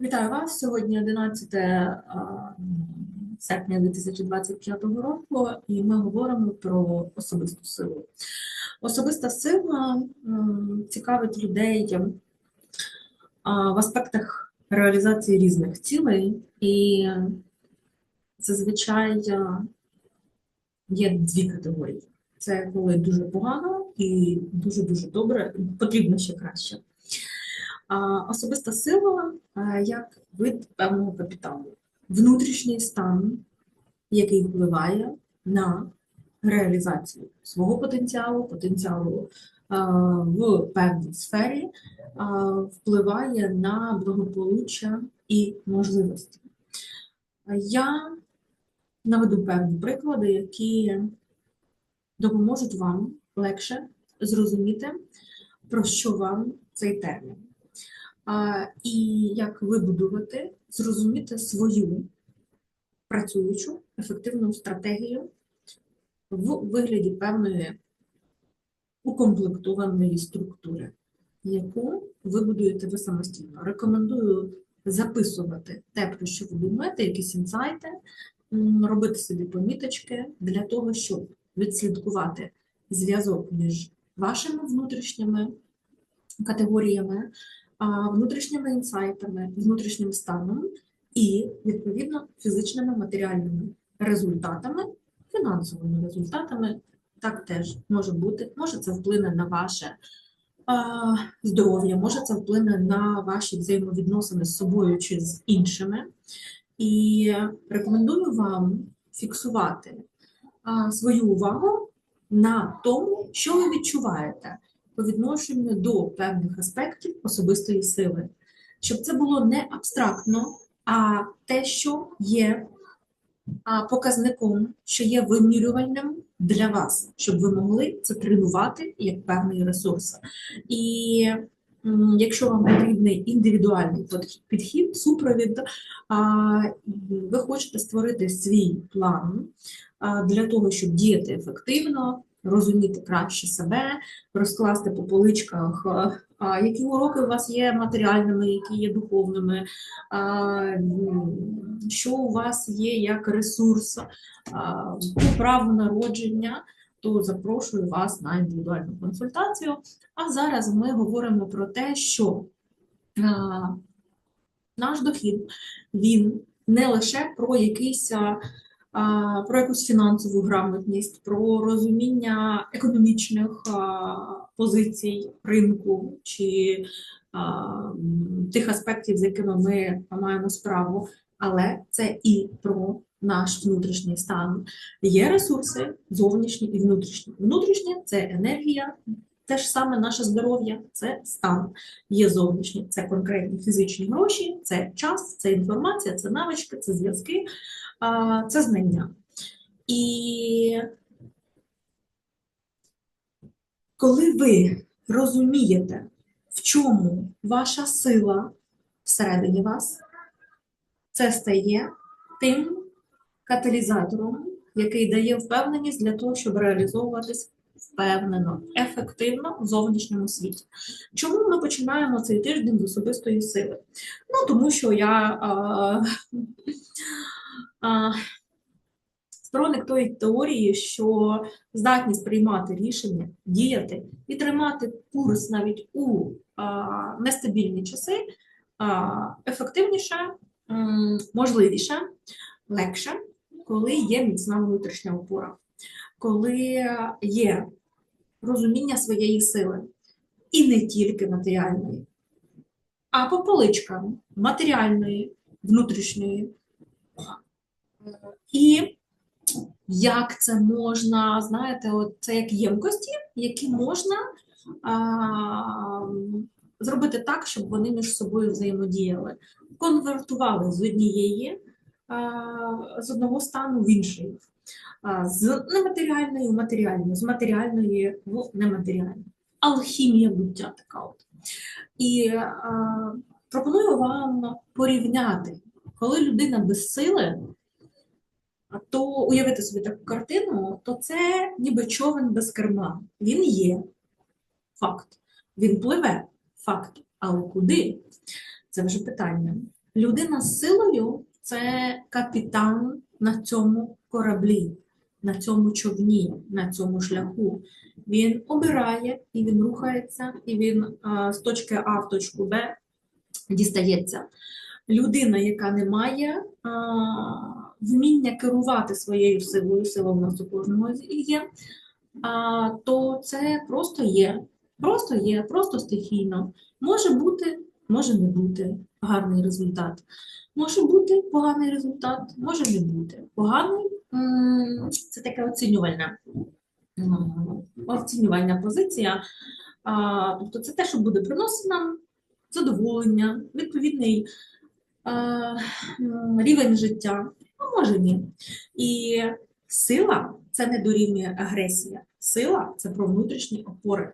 Вітаю вас. Сьогодні 11 серпня 2025 року, і ми говоримо про особисту силу. Особиста сила цікавить людей в аспектах реалізації різних цілей, і зазвичай є дві категорії. Це коли дуже погано і дуже-дуже добре, потрібно ще краще. Особиста сила як вид певного капіталу, внутрішній стан, який впливає на реалізацію свого потенціалу, потенціалу в певній сфері, впливає на благополуччя і можливості. Я наведу певні приклади, які допоможуть вам легше зрозуміти, про що вам цей термін. І як вибудувати, зрозуміти свою працюючу ефективну стратегію в вигляді певної укомплектованої структури, яку ви будуєте ви самостійно. Рекомендую записувати те, про що ви думаєте, якісь інсайти, робити собі поміточки для того, щоб відслідкувати зв'язок між вашими внутрішніми категоріями, внутрішніми інсайтами, внутрішнім станом і, відповідно, фізичними матеріальними результатами, фінансовими результатами. Так теж може бути. Може це вплине на ваше здоров'я, може це вплине на ваші взаємовідносини з собою чи з іншими. І рекомендую вам фіксувати свою увагу на тому, що ви відчуваєте по відношенню до певних аспектів особистої сили, щоб це було не абстрактно, а те, що є показником, що є вимірювальним для вас, щоб ви могли це тренувати як певний ресурс. І якщо вам потрібний індивідуальний підхід, супровід, ви хочете створити свій план для того, щоб діяти ефективно, розуміти краще себе, розкласти по поличках, а, які уроки у вас є матеріальними, які є духовними, що у вас є як ресурс по праву народження, то запрошую вас на індивідуальну консультацію. А зараз ми говоримо про те, що наш дохід він не лише про якийсь. Про якусь фінансову грамотність, про розуміння економічних позицій ринку чи тих аспектів, з якими ми маємо справу, але це і про наш внутрішній стан. Є ресурси зовнішні і внутрішні. Внутрішнє це енергія, те ж саме наше здоров'я, це стан. Є зовнішні, це конкретні фізичні гроші, це час, це інформація, це навички, це зв'язки, це знання. І коли ви розумієте, в чому ваша сила всередині вас, це стає тим каталізатором, який дає впевненість для того, щоб реалізовуватись впевнено, ефективно в зовнішньому світі. Чому ми починаємо цей тиждень з особистої сили? Ну, тому що я а, сторонник тої теорії, що здатність приймати рішення, діяти і тримати курс навіть у нестабільні часи ефективніше, можливіше, легше, коли є міцна внутрішня опора, коли є розуміння своєї сили, і не тільки матеріальної, а по поличкам матеріальної, внутрішньої. І як це можна, знаєте, от це як ємкості, які можна а, зробити так, щоб вони між собою взаємодіяли, конвертували з однієї, а, з одного стану в інший, а, з нематеріальної в матеріальну, з матеріальної в нематеріальну. Алхімія буття така от. І а, пропоную вам порівняти, коли людина без сили, то уявити собі таку картину, то це ніби човен без керма. Він є факт. Він пливе факт. Але куди? Це вже питання. Людина з силою це капітан на цьому кораблі, на цьому човні, на цьому шляху. Він обирає і він рухається, і він з точки А в точку Б дістається. Людина, яка не має вміння керувати своєю силою, сила в нас у кожного є, а, то це просто є. Просто є, просто стихійно. Може бути, може не бути гарний результат. Може бути поганий результат, може не бути. Поганий це таке оцінювальна, оцінювальна позиція. А, Тобто це те, що буде приносити нам задоволення, відповідний а, рівень життя, а може ні. І сила це не дорівнює агресія. Сила це про внутрішні опори.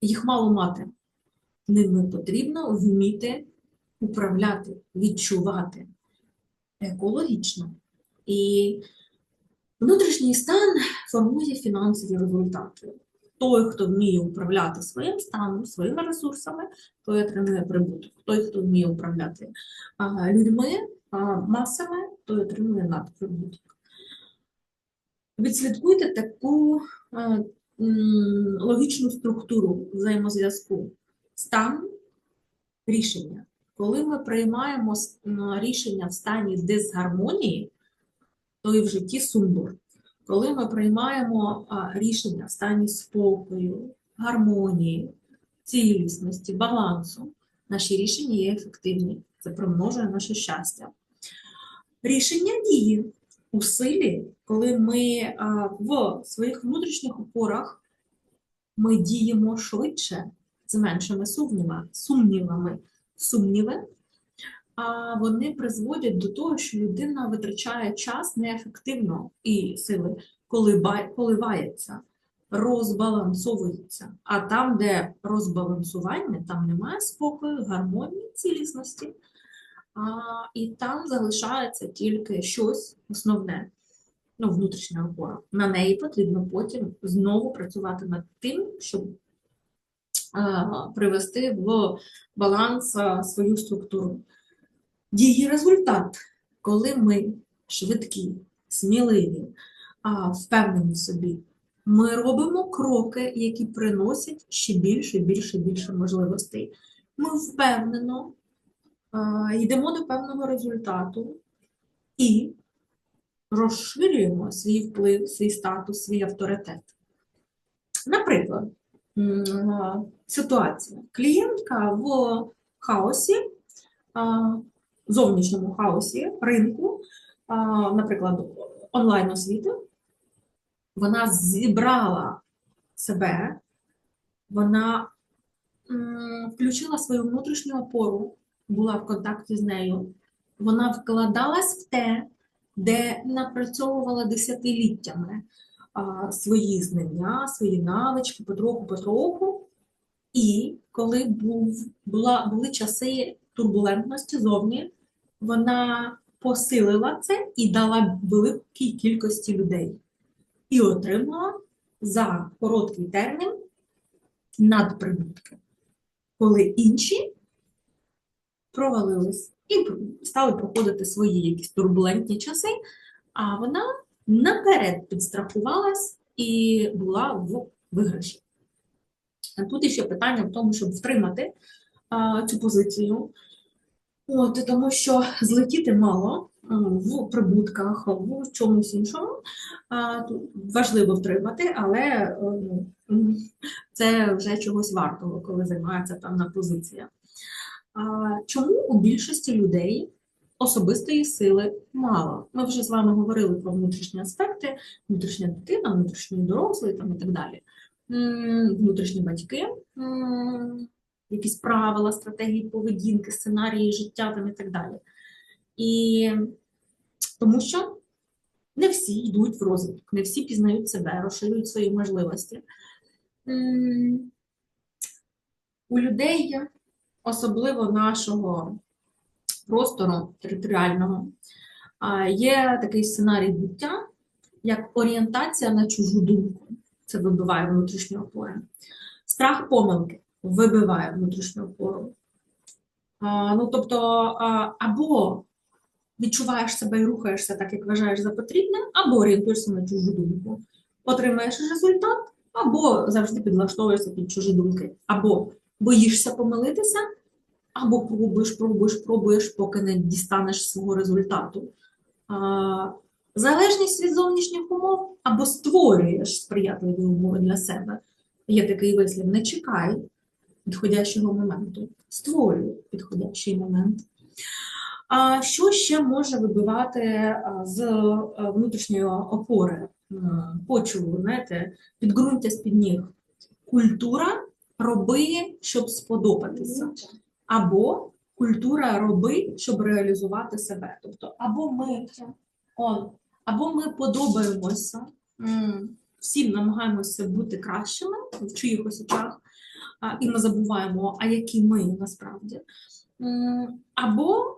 Їх мало мати. Ними потрібно вміти управляти, відчувати екологічно. І внутрішній стан формує фінансові результати. Той, хто вміє управляти своїм станом, своїми ресурсами, той отримує прибуток. Той, хто вміє управляти а, людьми, а, масами, той отримує надприбуток. Відслідкуйте таку а, логічну структуру взаємозв'язку. Стан рішення. Коли ми приймаємо рішення в стані дисгармонії, то і в житті сумбур. Коли ми приймаємо рішення в стані спокою, гармонії, цілісності, балансу, наші рішення є ефективні. Це примножує наше щастя. Рішення дії у силі, коли ми в своїх внутрішніх опорах ми діємо швидше, з меншими сумнівами. Сумніви, вони призводять до того, що людина витрачає час неефективно і сили колиба- коливається, розбалансовується. А там, де розбалансування, там немає спокою, гармонії, цілісності, а, і там залишається тільки щось основне, ну, внутрішня опора. На неї потрібно потім знову працювати над тим, щоб е, привести в баланс свою структуру. Дії результат, коли ми швидкі, сміливі, впевнені в собі, ми робимо кроки, які приносять ще більше, більше, більше можливостей. Ми впевнено йдемо до певного результату і розширюємо свій вплив, свій статус, свій авторитет. Наприклад, ситуація. Клієнтка в хаосі, зовнішньому хаосі ринку, наприклад, онлайн-освіти, вона зібрала себе, вона включила свою внутрішню опору, була в контакті з нею, вона вкладалась в те, де напрацьовувала десятиліттями свої знання, свої навички, потроху-потроху. І коли був, була, були часи турбулентності зовні, вона посилила це і дала великій кількості людей. І отримала за короткий термін надприбутки, коли інші провалились і стали проходити свої якісь турбулентні часи, а вона наперед підстрахувалась і була в виграші. Тут ще питання в тому, щоб втримати а, цю позицію. От, тому що злетіти мало в прибутках, в чомусь іншому. Важливо втримати, але е, ну, це вже чогось вартого, коли займається певна позиція. Чому у більшості людей особистої сили мало? Ми вже з вами говорили про внутрішні аспекти, внутрішня дитина, внутрішній дорослий там, і так далі. Внутрішні батьки, якісь правила, стратегії поведінки, сценарії життя там, і так далі. І тому що не всі йдуть в розвиток, не всі пізнають себе, розширюють свої можливості. У людей, особливо нашого простору територіального, є такий сценарій буття, як орієнтація на чужу думку. Це вибиває внутрішні опори. Страх помилки. Вибиває внутрішню опору. Ну, тобто, або відчуваєш себе і рухаєшся так, як вважаєш за потрібне, або орієнтуєшся на чужу думку. Отримаєш результат, або завжди підлаштовуєшся під чужі думки, або боїшся помилитися, або пробуєш, пробуєш, пробуєш, поки не дістанеш свого результату. Залежність від зовнішніх умов, або створюєш сприятливі умови для себе. Є такий вислів: не чекай підходящого моменту, створюй підходящий момент. А що ще може вибивати з внутрішньої опори М, почву, знаєте, підґрунтя з-під ніг? Культура роби, щоб сподобатися, або культура роби, щоб реалізувати себе. Тобто, або ми, он, або ми подобаємося, всім намагаємося бути кращими в чиїхось очах, і ми забуваємо, а які ми насправді. Або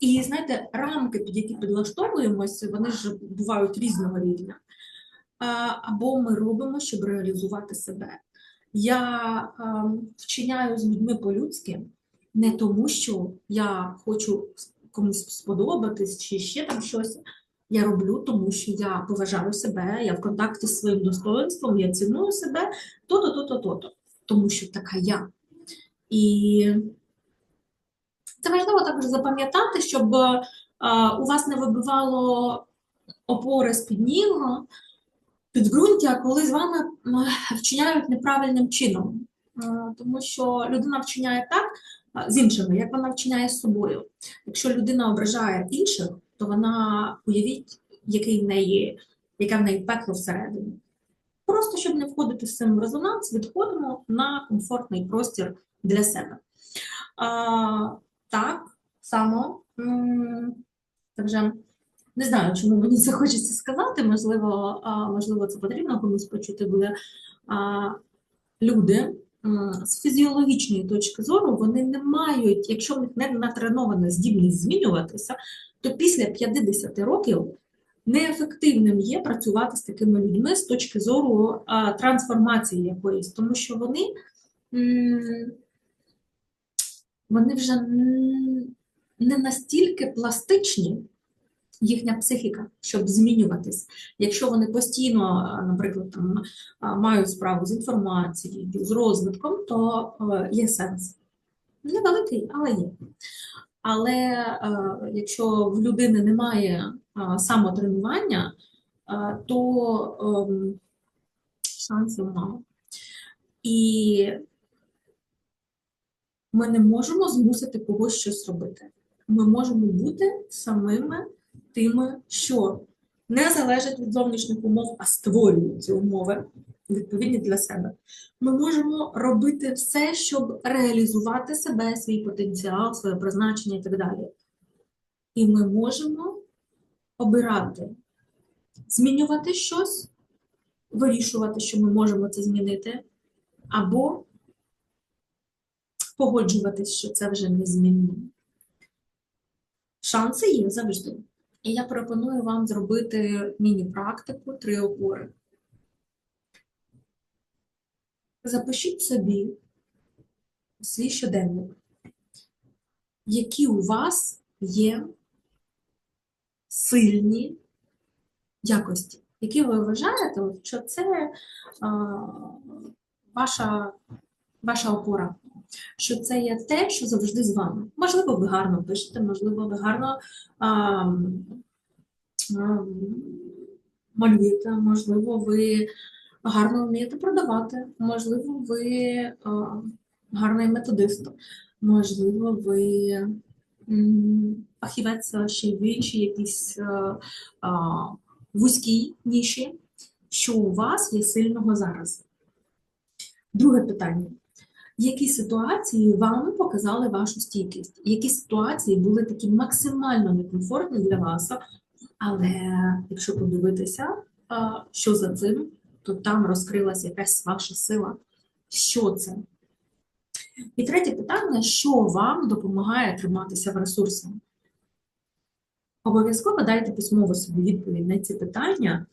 і знаєте, рамки, під які підлаштовуємося, вони ж бувають різного рівня. Або ми робимо, щоб реалізувати себе. Я вчиняю з людьми по-людськи не тому, що я хочу комусь сподобатись чи ще там щось. Я роблю, тому що я поважаю себе, я в контакті з своїм достоинством, я ціную себе, то-то, то-то, то-то, тому що така я. І це важливо також запам'ятати, щоб е, у вас не вибивало опори з-під ніг, підґрунтя, коли з вами вчиняють неправильним чином. Е, Тому що людина вчиняє так е, з іншими, як вона вчиняє з собою. Якщо людина ображає інших, то вона уявіть, який в неї, яке в неї пекло всередині. Просто щоб не входити з цим в резонанс, відходимо на комфортний простір для себе. А, так само, вже не знаю, чому мені це хочеться сказати, можливо, а, можливо, це потрібно комусь почути буде. А, люди з фізіологічної точки зору вони не мають, якщо в них не натренована здібність змінюватися, то після 50 років неефективним є працювати з такими людьми з точки зору трансформації якоїсь, тому що вони. вони вже не настільки пластичні, їхня психіка, щоб змінюватись. Якщо вони постійно, наприклад, там, мають справу з інформацією, з розвитком, то е, є сенс. Невеликий, але є. Але е, якщо в людини немає е, самотренування, е, то ем, шансів мало. І ми не можемо змусити когось щось робити. Ми можемо бути самими тими, що не залежать від зовнішніх умов, а створюють ці умови відповідні для себе. Ми можемо робити все, щоб реалізувати себе, свій потенціал, своє призначення і так далі. І ми можемо обирати, змінювати щось, вирішувати, що ми можемо це змінити, або погоджуватись, що це вже не змінно. Шанси є завжди. І я пропоную вам зробити міні-практику три опори. Запишіть собі у свій щоденник, які у вас є сильні якості, які ви вважаєте, що це а, ваша, ваша опора, що це є те, що завжди з вами. Можливо, ви гарно пишете, можливо, ви гарно а, а, малюєте, можливо, ви гарно вмієте продавати, можливо, ви гарний методист, можливо, ви фахівець ще й в іншій якійсь а, вузькій ніші, що у вас є сильного зараз. Друге питання. Які ситуації вам показали вашу стійкість? Які ситуації були такі максимально некомфортні для вас, але якщо подивитися, що за цим, то там розкрилася якась ваша сила. Що це? І третє питання: що вам допомагає триматися в ресурсі? Обов'язково дайте письмово собі відповідь на ці питання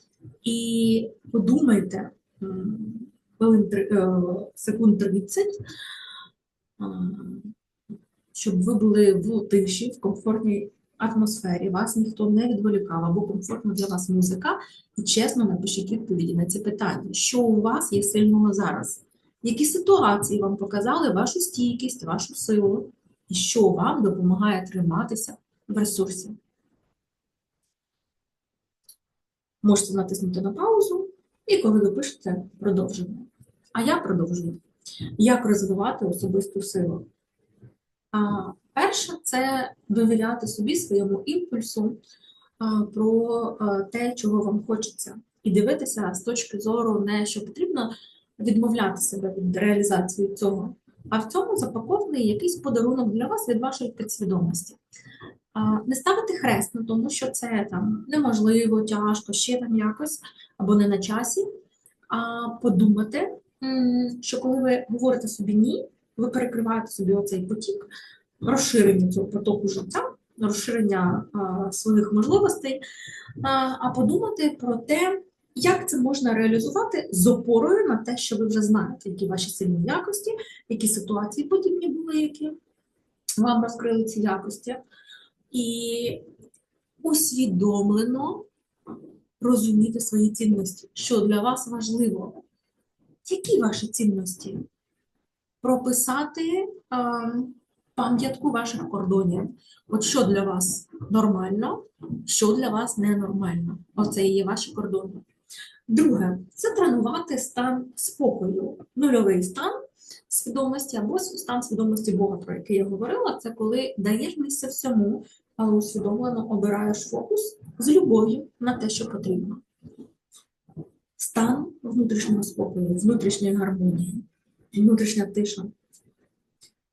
і подумайте е, секунд 30, щоб ви були в тиші, в комфортній атмосфері, вас ніхто не відволікав, або комфортна для вас музика, і чесно напишіть відповіді на ці питання. Що у вас є сильного зараз? Які ситуації вам показали вашу стійкість, вашу силу, і що вам допомагає триматися в ресурсі? Можете натиснути на паузу, і коли ви пишете, продовжуємо. А я продовжую. Як розвивати особисту силу? Перше, це довіряти собі, своєму імпульсу про те, чого вам хочеться, і дивитися з точки зору не що потрібно відмовляти себе від реалізації цього, а в цьому запакований якийсь подарунок для вас від вашої підсвідомості. Не ставити хрест на тому, що це там неможливо, тяжко, ще там якось, або не на часі, а подумати, що коли ви говорите собі ні, ви перекриваєте собі оцей потік, розширення цього потоку життя, розширення а, своїх можливостей, а, а подумати про те, як це можна реалізувати з опорою на те, що ви вже знаєте, які ваші сильні якості, які ситуації подібні були, які вам розкрили ці якості, і усвідомлено розуміти свої цінності, що для вас важливо. Які ваші цінності? Прописати а, пам'ятку ваших кордонів. От що для вас нормально, що для вас ненормально. Оце і є ваші кордони. Друге, це тренувати стан спокою, нульовий стан свідомості або стан свідомості Бога, про який я говорила, це коли даєш місце всьому, але усвідомлено обираєш фокус з любов'ю на те, що потрібно. Стан внутрішнього спокою, внутрішньої гармонії, внутрішня тиша.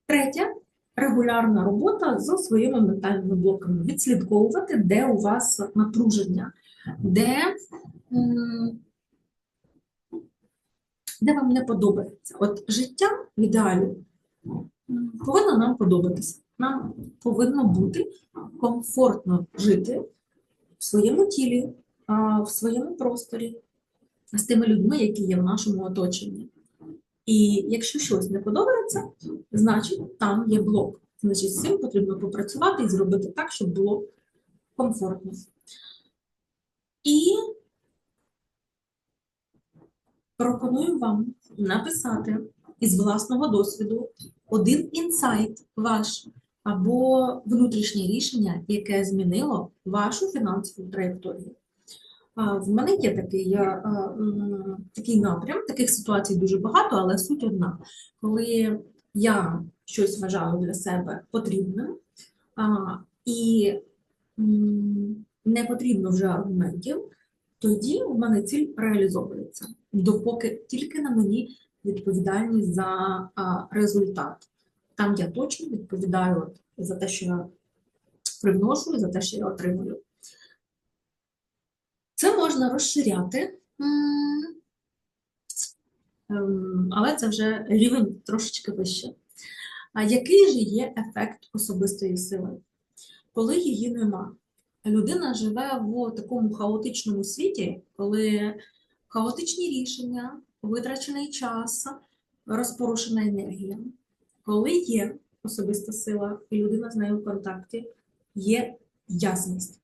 Третє регулярна робота зі своїми ментальними блоками. Відслідковувати, де у вас напруження, де, де вам не подобається. От життя в ідеалі повинно нам подобатися. Нам повинно бути комфортно жити в своєму тілі, в своєму просторі, з тими людьми, які є в нашому оточенні. І якщо щось не подобається, значить там є блок. Значить, з цим потрібно попрацювати і зробити так, щоб було комфортно. І пропоную вам написати із власного досвіду один інсайт ваш або внутрішнє рішення, яке змінило вашу фінансову траєкторію. В мене є такий такий напрям, таких ситуацій дуже багато, але суть одна. Коли я щось вважаю для себе потрібним, і не потрібно вже аргументів, тоді в мене ціль реалізовується, допоки тільки на мені відповідальність за результат. Там я точно відповідаю за те, що я привношу, за те, що я отримую. Це можна розширяти, ем, але це вже рівень трошечки вище. А який же є ефект особистої сили? Коли її нема? Людина живе в такому хаотичному світі, коли хаотичні рішення, витрачений час, розпорушена енергія. Коли є особиста сила, і людина з нею в контакті, є ясність.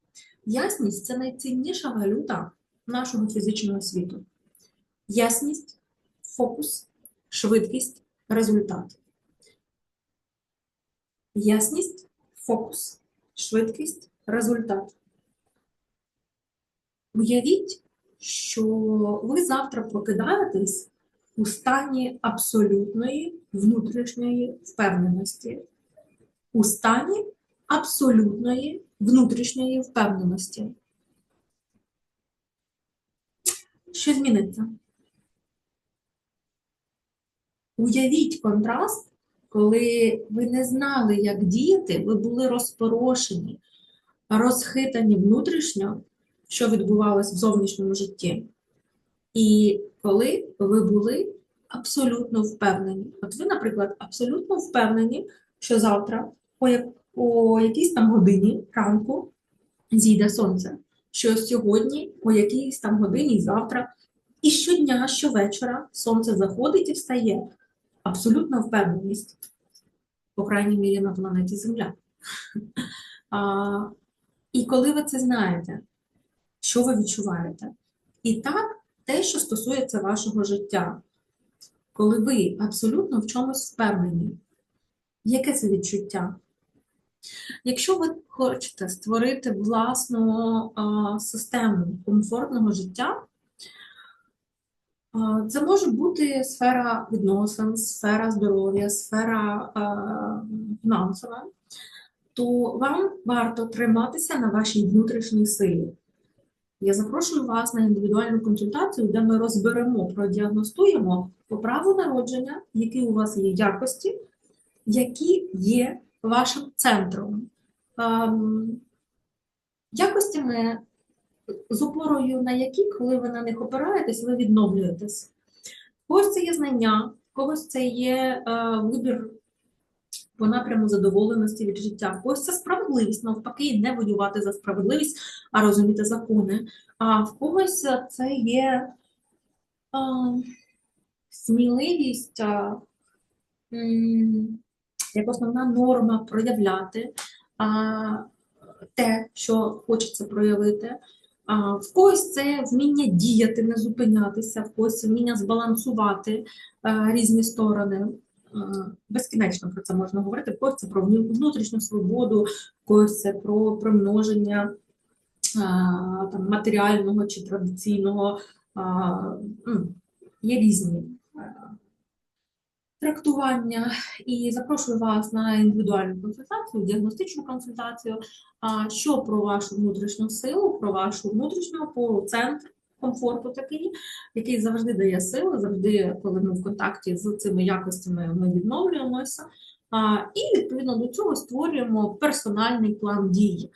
Ясність це найцінніша валюта нашого фізичного світу. Ясність, фокус, швидкість, результат. Ясність, фокус, швидкість, результат. Уявіть, що ви завтра прокидаєтесь у стані абсолютної внутрішньої впевненості, у стані абсолютної внутрішньої впевненості. Що зміниться? Уявіть контраст, коли ви не знали, як діяти, ви були розпорошені, розхитані внутрішньо, що відбувалося в зовнішньому житті. І коли ви були абсолютно впевнені. От ви, наприклад, абсолютно впевнені, що завтра о якійсь там годині ранку зійде сонце, що сьогодні, о якійсь там годині завтра, і щодня, щовечора сонце заходить і встає. Абсолютна впевненість. по крайній мірі на планеті Земля. А, і коли ви це знаєте, що ви відчуваєте? І так, те, що стосується вашого життя, коли ви абсолютно в чомусь впевнені, яке це відчуття? Якщо ви хочете створити власну систему комфортного життя, це може бути сфера відносин, сфера здоров'я, сфера фінансова, то вам варто триматися на вашій внутрішній силі. Я запрошую вас на індивідуальну консультацію, де ми розберемо, продіагностуємо по праву народження, які у вас є якості, які є вашим центром. Ем, Якостями, з опорою на які, коли ви на них опираєтесь, ви відновлюєтесь. Когось це є знання, когось це є е, вибір по напряму задоволеності від життя, когось це справедливість, навпаки, не воювати за справедливість, а розуміти закони. А в когось це є е, сміливість. е, м, як основна норма проявляти а, те, що хочеться проявити. А, в когось це вміння діяти, не зупинятися, в когось це вміння збалансувати а, різні сторони. Безкінечно про це можна говорити. В когось це про внутрішню свободу, в когось це про примноження там, матеріального чи традиційного. Є різні. Трактування і запрошую вас на індивідуальну консультацію, діагностичну консультацію. Що про вашу внутрішню силу, про вашу внутрішню опору, центр комфорту такий, який завжди дає сили, завжди, коли ми в контакті з цими якостями, ми відновлюємося. І відповідно до цього створюємо персональний план дій.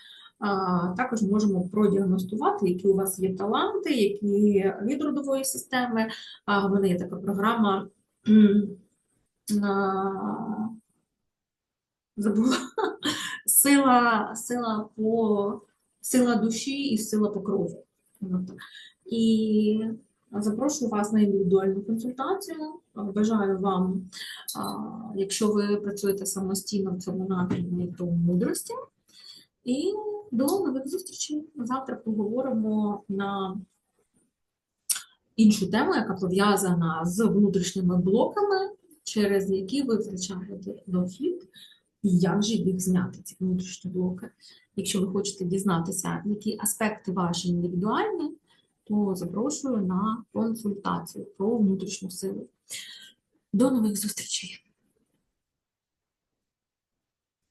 Також можемо продіагностувати, які у вас є таланти, які від родової системи. В мене є така програма. Забула. Сила, сила по сила душі і сила по крові. І запрошую вас на індивідуальну консультацію. Бажаю вам, якщо ви працюєте самостійно в цьому напрямі, то мудрості. І до нових зустрічей. Завтра поговоримо на іншу тему, яка пов'язана з внутрішніми блоками, через які ви втрачаєте дохід, і як же їх зняти, ці внутрішні блоки. Якщо ви хочете дізнатися, які аспекти ваші індивідуальні, то запрошую на консультацію про внутрішню силу. До нових зустрічей!